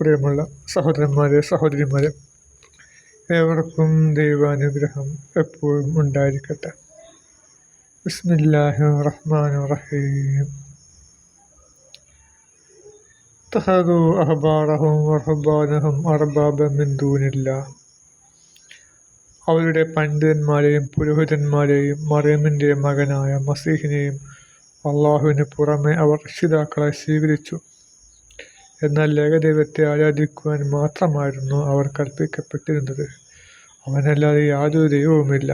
പ്രിയമുള്ള സഹോദരന്മാരെ സഹോദരിമാരെ ഏവർക്കും ദൈവാനുഗ്രഹം എപ്പോഴും ഉണ്ടായിരിക്കട്ടെ. ബിസ്മില്ലാഹി റഹ്മാൻ റഹീം. തഹദു അഹബാറഹും വഹബാനഹും അർബാബ മിന്ദൂനില്ല അവരുടെ പണ്ഡിതന്മാരെയും പുരോഹിതന്മാരെയും മറിയമിന്റെ മകനായ മസീഹിനെയും അള്ളാഹുവിന് പുറമെ അവർ രക്ഷിതാക്കളെ സ്വീകരിച്ചു. എന്നാൽ ഏകദൈവത്തെ ആരാധിക്കുവാൻ മാത്രമായിരുന്നു അവർ കൽപ്പിക്കപ്പെട്ടിരുന്നത്. അവനല്ലാതെ യാതൊരു ദൈവവുമില്ല.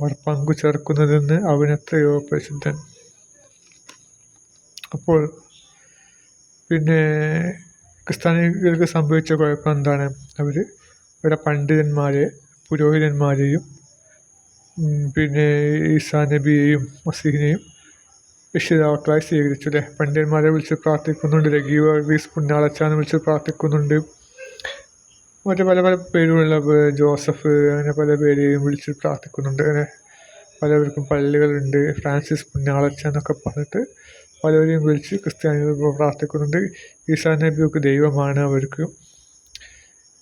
അവർ പങ്കു ചേർക്കുന്നതെന്ന് അവനെത്രയോ പ്രസിദ്ധൻ. അപ്പോൾ പിന്നെ ക്രിസ്ത്യാനികൾക്ക് സംഭവിച്ച കുഴപ്പം എന്താണ്? അവർ ഇവിടെ പണ്ഡിതന്മാരെ പുരോഹിതന്മാരെയും പിന്നെ ഈസാ നബിയെയും മസീഹിനെയും രക്ഷിതാക്കളായി സ്വീകരിച്ചു അല്ലേ പണ്ഡിതന്മാരെ വിളിച്ച് പ്രാർത്ഥിക്കുന്നുണ്ട്. രഗീ വർഗീസ് പുണ്യാളച്ചാന്ന് വിളിച്ച് പ്രാർത്ഥിക്കുന്നുണ്ട്. മറ്റു പല പല പേരുള്ള ജോസഫ് അങ്ങനെ പല പേരെയും വിളിച്ച് പ്രാർത്ഥിക്കുന്നുണ്ട്. അങ്ങനെ പലവർക്കും പള്ളികളുണ്ട്. ഫ്രാൻസിസ് പുണ്യാളച്ച എന്നൊക്കെ പറഞ്ഞിട്ട് പലവരെയും വിളിച്ച് ക്രിസ്ത്യാനികൾ പ്രാർത്ഥിക്കുന്നുണ്ട്. ഈസാ നബിയൊക്കെ ദൈവമാണ് അവർക്ക്.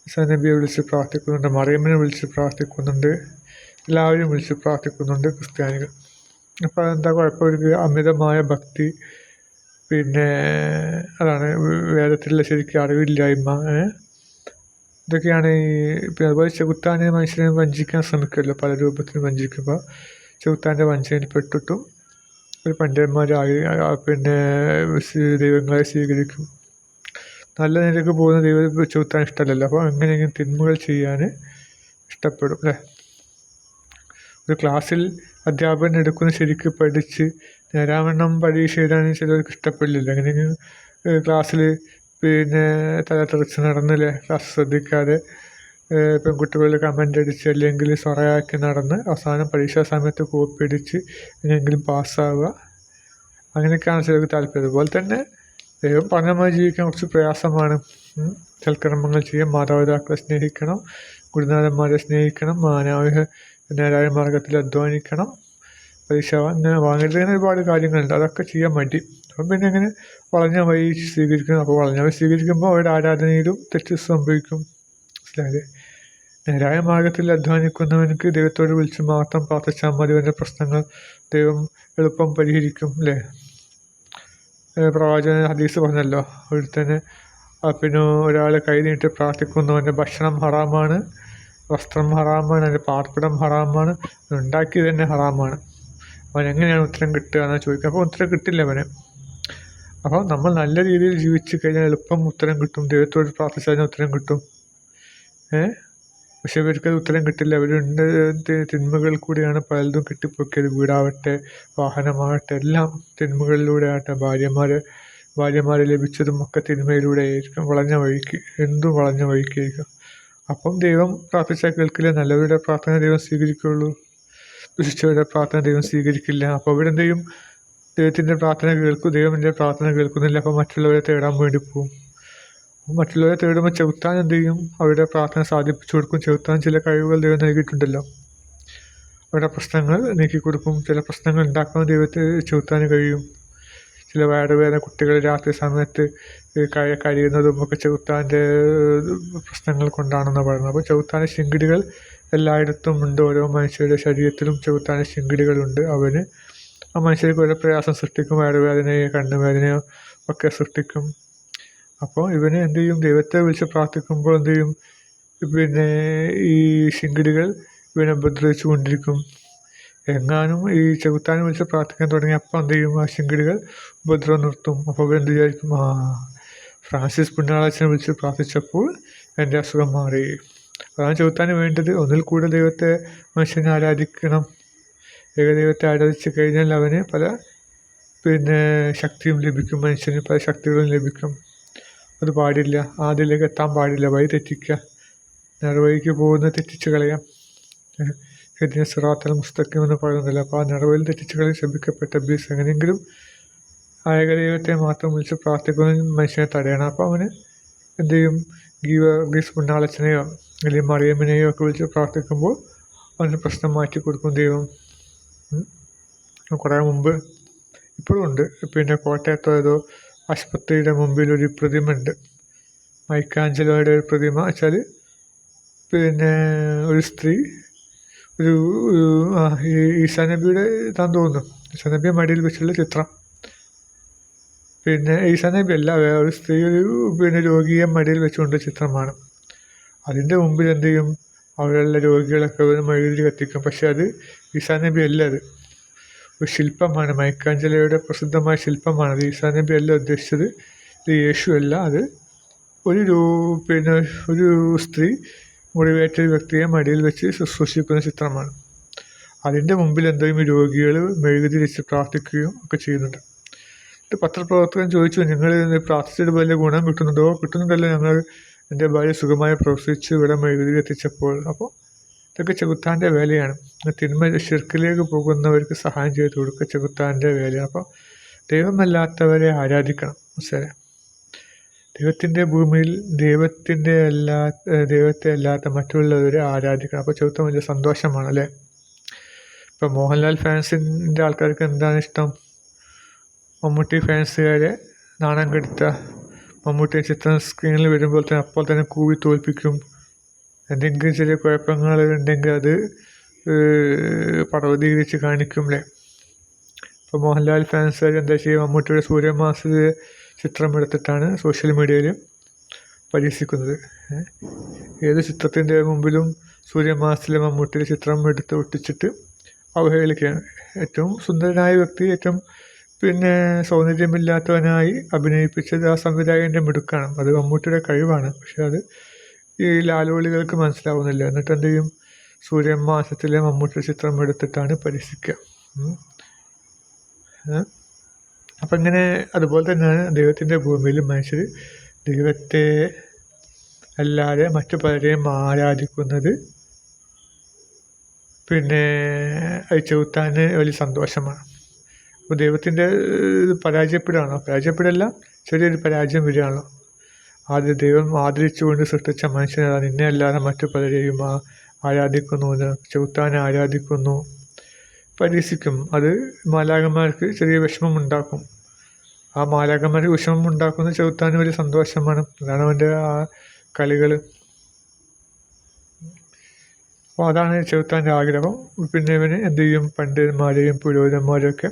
ഈസാ നബിയെ വിളിച്ച് പ്രാർത്ഥിക്കുന്നുണ്ട്. മറിയമ്മനെ വിളിച്ച് പ്രാർത്ഥിക്കുന്നുണ്ട്. എല്ലാവരും വിളിച്ച് പ്രാർത്ഥിക്കുന്നുണ്ട് ക്രിസ്ത്യാനികൾ. അപ്പോൾ എന്താ കുഴപ്പം? അവർക്ക് അമിതമായ ഭക്തി. പിന്നെ അതാണ് വേദത്തിലുള്ള ശരിക്കും അറിവില്ലായ്മ ഇതൊക്കെയാണ് ഈ പിന്നെ അതുപോലെ ചെകുത്താനെ മനുഷ്യനെ വഞ്ചിക്കാൻ ശ്രമിക്കുമല്ലോ പല രൂപത്തിൽ വഞ്ചിക്കുമ്പോൾ ചെകുത്താന്റെ വഞ്ചനയിൽ പെട്ടിട്ടും ഒരു പണ്ഡിതന്മാരായി പിന്നെ ദൈവങ്ങളെ സ്വീകരിക്കും. നല്ല നിലയ്ക്ക് പോകുന്ന ദൈവം ചെകുത്താൻ ഇഷ്ടമല്ലല്ലോ. അപ്പോൾ എങ്ങനെയെങ്കിലും തിന്മകൾ ചെയ്യാൻ ഇഷ്ടപ്പെടും അല്ലേ? ഒരു ക്ലാസ്സിൽ അധ്യാപകൻ എടുക്കുന്ന ശരിക്ക് പഠിച്ച് നേരാവണ്ണം പരീക്ഷ എഴുതാൻ ചിലർക്ക് ഇഷ്ടപ്പെടില്ല. അങ്ങനെ ക്ലാസ്സിൽ പിന്നെ തല തെറിച്ച് നടന്നില്ലേ? ക്ലാസ് ശ്രദ്ധിക്കാതെ പെൺകുട്ടികൾ കമന്റ് അടിച്ച് അല്ലെങ്കിൽ സൊറയാക്കി നടന്ന് അവസാനം പരീക്ഷാ സമയത്ത് കോപ്പി അടിച്ച് എങ്ങനെയെങ്കിലും പാസ്സാവുക അങ്ങനെയൊക്കെയാണ് ചിലർക്ക് താല്പര്യം. അതുപോലെ തന്നെ ദൈവം പറഞ്ഞമായി ജീവിക്കാൻ കുറച്ച് പ്രയാസമാണ്. സൽക്കർമ്മങ്ങൾ ചെയ്യാം. മാതാപിതാക്കളെ സ്നേഹിക്കണം. ഗുരുനാഥന്മാരെ സ്നേഹിക്കണം. മാനവിക നേരായ മാർഗത്തിൽ അധ്വാനിക്കണം. പരീക്ഷ വാങ്ങരുത് അങ്ങനെ ഒരുപാട് കാര്യങ്ങളുണ്ട്. അതൊക്കെ ചെയ്യാൻ വേണ്ടി അപ്പം പിന്നെ അങ്ങനെ വളഞ്ഞ വഴി സ്വീകരിക്കണം അപ്പോൾ വളഞ്ഞ വഴി സ്വീകരിക്കുമ്പോൾ അവരുടെ ആരാധനയിലും തെറ്റ് സംഭവിക്കും. മനസ്സിലായത് നേരായ മാർഗത്തിൽ അധ്വാനിക്കുന്നവനക്ക് ദൈവത്തോട് വിളിച്ച് മാത്രം പ്രാർത്ഥിച്ചാൽ മതി. അവന്റെ പ്രശ്നങ്ങൾ ദൈവം എളുപ്പം പരിഹരിക്കും അല്ലേ? പ്രവാചകൻ ഹദീസ് പറഞ്ഞല്ലോ അവിടെ തന്നെ പിന്നെ ഒരാൾ കൈ നീട്ടി പ്രാർത്ഥിക്കുന്നവന്റെ ഭക്ഷണം ഹറാമാണ്. വസ്ത്രം ഹറാമാണ് അതിന്റെ പാർപ്പിടം ഹറാമാണ് ഉണ്ടാക്കിയത് തന്നെ ഹറാമാണ്. അവൻ എങ്ങനെയാണ് ഉത്തരം കിട്ടുക എന്ന് ചോദിക്കുക അപ്പോൾ ഉത്തരം കിട്ടില്ല അവന്. അപ്പോൾ നമ്മൾ നല്ല രീതിയിൽ ജീവിച്ച് കഴിഞ്ഞാൽ എളുപ്പം ഉത്തരം കിട്ടും. ദൈവത്തോട് പ്രാർത്ഥിച്ചാൽ ഉത്തരം കിട്ടും. ഏ? പക്ഷെ ഇവർക്ക് ഉത്തരം കിട്ടില്ല. അവരുണ്ട് തിന്മകൾ കൂടിയാണ് പലതും കിട്ടിപ്പൊക്കിയത്. വീടാവട്ടെ വാഹനമാകട്ടെ എല്ലാം തിന്മകളിലൂടെ ആകട്ടെ. ഭാര്യമാർ ഭാര്യമാരെ ലഭിച്ചതും ഒക്കെ തിന്മയിലൂടെ ആയിരിക്കും. വളഞ്ഞ വഴിക്ക് എന്തും വളഞ്ഞ വഴിക്കായിരിക്കും അപ്പം ദൈവം പ്രാർത്ഥിച്ചാൽ കേൾക്കില്ല. നല്ലവരുടെ പ്രാർത്ഥന ദൈവം സ്വീകരിക്കുകയുള്ളൂ. ദുഷിച്ചവരുടെ പ്രാർത്ഥന ദൈവം സ്വീകരിക്കില്ല. അപ്പോൾ അവിടെ ചെയ്യും ദൈവത്തിന്റെ പ്രാർത്ഥന കേൾക്കും. ദൈവത്തിന്റെ പ്രാർത്ഥന കേൾക്കുന്നില്ല. അപ്പോൾ മറ്റുള്ളവരെ തേടാൻ വേണ്ടി പോകും മറ്റുള്ളവരെ തേടുമ്പോൾ ചെറുത്താൻ എന്ത് ചെയ്യും? അവരുടെ പ്രാർത്ഥന സാധിപ്പിച്ചു കൊടുക്കും. ചെറുത്താൻ ചില കഴിവുകൾ ദൈവം നൽകിയിട്ടുണ്ടല്ലോ. അവരുടെ പ്രശ്നങ്ങൾ നീക്കി കൊടുക്കും ചില പ്രശ്നങ്ങൾ ഉണ്ടാക്കാൻ ദൈവത്തെ ചെറുത്താൻ കഴിയും. ചില വയറുവേദന കുട്ടികൾ രാത്രി സമയത്ത് കഴിയുന്നതും ഒക്കെ ചെകുത്താന്റെ പ്രശ്നങ്ങൾ കൊണ്ടാണെന്ന് പറയുന്നത്. അപ്പോൾ ചെകുത്താന്റെ ശിങ്കിടികൾ എല്ലായിടത്തും ഉണ്ട്. ഓരോ മനുഷ്യരുടെ ശരീരത്തിലും ചെകുത്താന്റെ ശിങ്കിടികളുണ്ട് അവന് ആ മനുഷ്യർക്ക് ഓരോ പ്രയാസം സൃഷ്ടിക്കും. വയറുവേദനയോ കണ്ണുവേദനയോ ഒക്കെ സൃഷ്ടിക്കും. അപ്പോൾ ഇവന് എന്ത് ചെയ്യും? ദൈവത്തെ വിളിച്ച് പ്രാർത്ഥിക്കുമ്പോൾ എന്ത് ചെയ്യും? പിന്നെ ഈ ശിങ്കിടികൾ ഇവനെ ഉപദ്രവിച്ചു കൊണ്ടിരിക്കും. എങ്ങാനും ഈ ചെകുത്താനും വിളിച്ച് പ്രാർത്ഥിക്കാൻ തുടങ്ങി അപ്പം എന്ത് ചെയ്യും? ആ ശിങ്കിടികൾ ഉപദ്രവം നിർത്തും. അപ്പോൾ എന്ത് വിചാരിക്കും? ആ ഫ്രാൻസിസ് പുണ്യാളച്ചനെ വിളിച്ച് പ്രാർത്ഥിച്ചപ്പോൾ എന്റെ അസുഖം മാറി. അതാണ് ചെകുത്താന് വേണ്ടത്. ഒന്നിൽ കൂടുതൽ ദൈവത്തെ മനുഷ്യനെ ആരാധിക്കണം. ഏകദൈവത്തെ ആരാധിച്ചു കഴിഞ്ഞാൽ അവന് പല പിന്നെ ശക്തിയും ലഭിക്കും. മനുഷ്യന് പല ശക്തികളും ലഭിക്കും. അത് പാടില്ല. ആദ്യത്തിലേക്ക് എത്താൻ പാടില്ല. വഴി തെറ്റിക്കുക. നേർവഴിക്ക് പോകുന്ന തെറ്റിച്ച് കളയാം. ഇതിനെ സിറാത്തൽ മുസ്തഖിം എന്ന് പറയുന്നില്ല. അപ്പോൾ ആ നിറവിൽ തെറ്റിച്ചുകളിൽ ശപിക്കപ്പെട്ട ബീസ് എങ്ങനെയെങ്കിലും ആയകദൈവത്തെ മാത്രം വിളിച്ച് പ്രാർത്ഥിക്കുന്ന മനുഷ്യനെ തടയണം. അപ്പോൾ അവന് എന്ത് ചെയ്യും? ഗീവ ഗീസ് പുണ്ണാളച്ചനെയോ അല്ലെങ്കിൽ മറിയമ്മിനെയോ ഒക്കെ വിളിച്ച് പ്രാർത്ഥിക്കുമ്പോൾ അവന് പ്രശ്നം മാറ്റി കൊടുക്കും ദൈവം. കുറേ മുമ്പ് ഇപ്പോഴും ഉണ്ട്. പിന്നെ കോട്ടയത്തോ ഏതോ ആശുപത്രിയുടെ മുമ്പിൽ ഒരു പ്രതിമ ഉണ്ട്. മൈക്കാഞ്ചലോയുടെ ഒരു പ്രതിമ. വെച്ചാൽ പിന്നെ ഒരു സ്ത്രീ ഒരു ഈ ഈസാ നബിയുടെ ഇതാന്ന് തോന്നുന്നു. ഈസാ നബിയെ മടിയിൽ വെച്ചുള്ള ചിത്രം. പിന്നെ ഈസാ നബി അല്ല ഒരു സ്ത്രീ ഒരു പിന്നെ രോഗിയെ മടിയിൽ വെച്ചുകൊണ്ട് ചിത്രമാണ്. അതിന്റെ മുമ്പിൽ എന്ത് ചെയ്യും? അവിടെയുള്ള രോഗികളൊക്കെ ഒരു മഴയിൽ കത്തിക്കും. പക്ഷെ അത് ഈസാ നബി അല്ല അത് ഒരു ശില്പമാണ്. മൈക്കാഞ്ചലയുടെ പ്രസിദ്ധമായ ശില്പമാണ് അത്. ഈസാ നബി അല്ല ഉദ്ദേശിച്ചത്. ഇത് യേശു അല്ല അത് ഒരു പിന്നെ ഒരു സ്ത്രീ മുറിവേറ്റ ഒരു വ്യക്തിയെ മടിയിൽ വെച്ച് ശുശ്രൂഷിക്കുന്ന ചിത്രമാണ്. അതിന്റെ മുമ്പിൽ എന്തെങ്കിലും രോഗികൾ മെഴുകുതി വെച്ച് പ്രാർത്ഥിക്കുകയും ഒക്കെ ചെയ്യുന്നുണ്ട്. എന്നിട്ട് പത്രപ്രവർത്തകൻ ചോദിച്ചു നിങ്ങൾ പ്രാർത്ഥിച്ചിട്ട് വലിയ ഗുണം കിട്ടുന്നുണ്ടോ? കിട്ടുന്നുണ്ടല്ലോ ഞങ്ങൾ. എന്റെ ഭാര്യ സുഖമായി പ്രവർത്തിച്ച് ഇവിടെ മെഴുകുതി എത്തിച്ചപ്പോൾ. അപ്പോൾ ഇതൊക്കെ ചെകുത്താന്റെ വേലയാണ്. തിന്മ ശിർക്കിലേക്ക് പോകുന്നവർക്ക് സഹായം ചെയ്ത് കൊടുക്കുക ചെകുത്താന്റെ വേലയാണ്. അപ്പോൾ ദൈവമല്ലാത്തവരെ ആരാധിക്കണം. മനസ്സിലായി? ദൈവത്തിന്റെ ഭൂമിയിൽ ദൈവത്തിന്റെ എല്ലാ ദൈവത്തെ അല്ലാത്ത മറ്റുള്ളവരെ ആരാധിക്കണം. അപ്പോൾ ചെറുത്തം വലിയ സന്തോഷമാണ് അല്ലേ? ഇപ്പം മോഹൻലാൽ ഫാൻസിന്റെ ആൾക്കാർക്ക് എന്താണ് ഇഷ്ടം? മമ്മൂട്ടി ഫാൻസുകാരെ നാണം കെടുത്ത മമ്മൂട്ടി ചിത്രം സ്ക്രീനിൽ വരുമ്പോൾ തന്നെ അപ്പോൾ തന്നെ കൂവി തോൽപ്പിക്കും. എന്തെങ്കിലും ചെറിയ കുഴപ്പങ്ങൾ ഉണ്ടെങ്കിൽ അത് പർവതീകരിച്ച് കാണിക്കും അല്ലേ? ഇപ്പോൾ മോഹൻലാൽ ഫാൻസുകാർ എന്താ ചെയ്യുക? മമ്മൂട്ടിയുടെ സൂര്യമാസത്തിലെ ചിത്രം എടുത്തിട്ടാണ് സോഷ്യൽ മീഡിയയിൽ പരീക്ഷിക്കുന്നത്. ഏത് ചിത്രത്തിന്റെ മുമ്പിലും സൂര്യമാസത്തിലെ മമ്മൂട്ടിയുടെ ചിത്രം എടുത്ത് ഒട്ടിച്ചിട്ട് അവഹേളിക്കുകയാണ്. ഏറ്റവും സുന്ദരനായ വ്യക്തി ഏറ്റവും പിന്നെ സൗന്ദര്യമില്ലാത്തവനായി അഭിനയിപ്പിച്ചത് ആ സംവിധായകന്റെ മിടുക്കാണ്. അത് മമ്മൂട്ടിയുടെ കഴിവാണ്. പക്ഷെ അത് ഈ ലാലോളികൾക്ക് മനസ്സിലാവുന്നില്ല. എന്നിട്ട് എന്ത് ചെയ്യും? സൂര്യമാസത്തിലെ മമ്മൂട്ടിയുടെ ചിത്രം എടുത്തിട്ടാണ് പരീക്ഷിക്കുക അപ്പം ഇങ്ങനെ അതുപോലെ തന്നെയാണ് ദൈവത്തിന്റെ ഭൂമിയിൽ മനുഷ്യർ ദൈവത്തെ അല്ലാതെ മറ്റു പലരെയും ആരാധിക്കുന്നത് പിന്നെ അത് ചെവുത്താന് വലിയ സന്തോഷമാണ്. അപ്പോൾ ദൈവത്തിന്റെ ഇത് പരാജയപ്പെടുകയാണോ? പരാജയപ്പെടല്ല ചെറിയൊരു പരാജയം വരികയാണോ? ആദ്യം ദൈവം ആദരിച്ചുകൊണ്ട് സൃഷ്ടിച്ച മനുഷ്യനെ നിന്നെ അല്ലാതെ മറ്റു പലരെയും ആരാധിക്കുന്നു ചെവുത്താനെ ആരാധിക്കുന്നു. പരീക്ഷിക്കും അത് മാലാകന്മാർക്ക് ചെറിയ വിഷമം ഉണ്ടാക്കും ആ മാലാകന്മാർക്ക് വിഷമം ഉണ്ടാക്കുന്ന ചെറുത്താൻ വലിയ സന്തോഷമാണ്. അതാണ് അവന്റെ ആ കളികൾ അപ്പോൾ അതാണ് ചെറുത്താന്റെ ആഗ്രഹം. പിന്നെ ഇവന് എന്ത് ചെയ്യും? പണ്ഡിതന്മാരെയും പുരോഹിതന്മാരെയൊക്കെ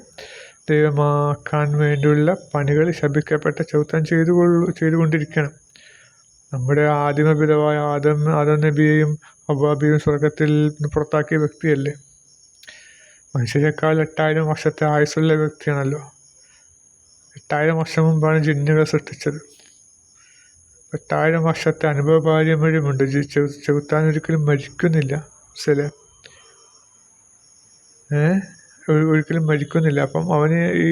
ദൈവമാക്കാൻ വേണ്ടിയുള്ള പണികൾ ശപിക്കപ്പെട്ട ചെറുത്താൻ ചെയ്തു ചെയ്തുകൊണ്ടിരിക്കണം. നമ്മുടെ ആദിമപിതാവായ ആദം ആദം നബിയെയും അബാബിയും സ്വർഗത്തിൽ പുറത്താക്കിയ വ്യക്തിയല്ലേ? മനുഷ്യരെക്കാൾ എട്ടായിരം വർഷത്തെ ആയുസ്സുള്ള വ്യക്തിയാണല്ലോ. എട്ടായിരം വർഷം മുമ്പാണ് ജിന്നുകളെ സൃഷ്ടിച്ചത്. എട്ടായിരം വർഷത്തെ അനുഭവ പാരമ്പര്യമുണ്ട് ചെകുത്താൻ ഒരിക്കലും മരിക്കുന്നില്ല ഏഹ് ഒരിക്കലും മരിക്കുന്നില്ല. അപ്പം അവന് ഈ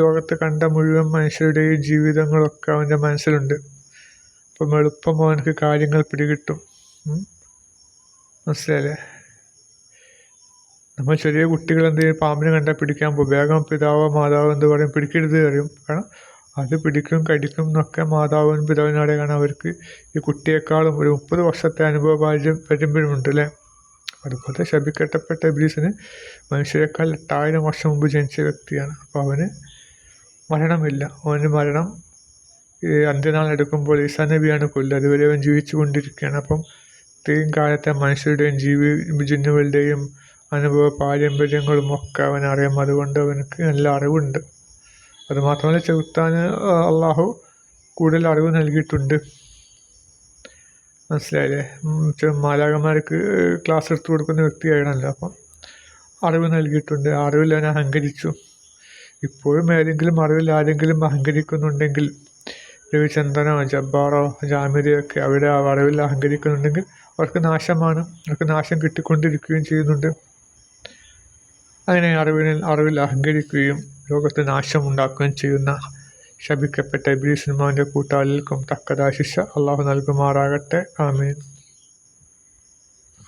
ലോകത്ത് കണ്ട മുഴുവൻ മനുഷ്യരുടെയും ജീവിതങ്ങളൊക്കെ അവന്റെ മനസ്സിലുണ്ട്. അപ്പം എളുപ്പം അവനക്ക് കാര്യങ്ങൾ പിടികിട്ടും. മനസ്സിലായില്ലേ? നമ്മൾ ചെറിയ കുട്ടികൾ എന്ത് ചെയ്യും? പാമ്പിനെ കണ്ടാൽ പിടിക്കാൻ പോകും. വേഗം പിതാവോ മാതാവ് എന്ത് പറയും? പിടിക്കരുത് അറിയും കാരണം അത് പിടിക്കും കടിക്കും എന്നൊക്കെ മാതാവും പിതാവിനാടെ കാണാൻ അവർക്ക് ഈ കുട്ടിയേക്കാളും ഒരു മുപ്പത് വർഷത്തെ അനുഭവ പാര്യം വരുമ്പോഴുമുണ്ട് അല്ലേ? അതുപോലെ ശബിക്കട്ടപ്പെട്ട ഇബ്ലീസിന് മനുഷ്യരെക്കാൾ എട്ടായിരം വർഷം മുമ്പ് ജനിച്ച വ്യക്തിയാണ്. അപ്പോൾ അവന് മരണമില്ല. അവന് മരണം ഈ അന്ത്യനാൾ എടുക്കുമ്പോൾ ഈസാ നബിയാണ് കൊല്ലുക. അതുവരെ അവൻ ജീവിച്ചു കൊണ്ടിരിക്കുകയാണ് അപ്പം ഇത്രയും കാലത്തെ മനുഷ്യരുടെയും ജീവി ജിന്നുകളുടെയും അനുഭവ പാരമ്പര്യങ്ങളും ഒക്കെ അവൻ അറിയാം. അതുകൊണ്ട് അവനക്ക് നല്ല അറിവുണ്ട്. അതുമാത്രമല്ല ചെകുത്താൻ അള്ളാഹു കൂടുതൽ അറിവ് നൽകിയിട്ടുണ്ട്. മനസ്സിലായില്ലേ? മാലാകന്മാർക്ക് ക്ലാസ് എടുത്തു കൊടുക്കുന്ന വ്യക്തിയാണല്ലോ അപ്പം അറിവ് നൽകിയിട്ടുണ്ട്. അറിവിൽ അവൻ അഹങ്കരിച്ചു. ഇപ്പോഴും ഏതെങ്കിലും അറിവിൽ ആരെങ്കിലും അഹങ്കരിക്കുന്നുണ്ടെങ്കിൽ രവിചന്ദ്രനോ ജബ്ബാറോ ഒക്കെ അവിടെ അറിവിൽ അഹങ്കരിക്കുന്നുണ്ടെങ്കിൽ അവർക്ക് നാശമാണ്. അവർക്ക് നാശം കിട്ടിക്കൊണ്ടിരിക്കുകയും ചെയ്യുന്നുണ്ട്. അങ്ങനെ അറിവിനിൽ അറിവിൽ അഹങ്കരിക്കുകയും ലോകത്ത് നാശമുണ്ടാക്കുകയും ചെയ്യുന്ന ശപിക്കപ്പെട്ട ഇബ്ലീസിനുമാന്റെ കൂട്ടാളികൾക്കും തക്കതായ ശിക്ഷ അള്ളാഹു നൽകുമാറാകട്ടെ. ആമീൻ.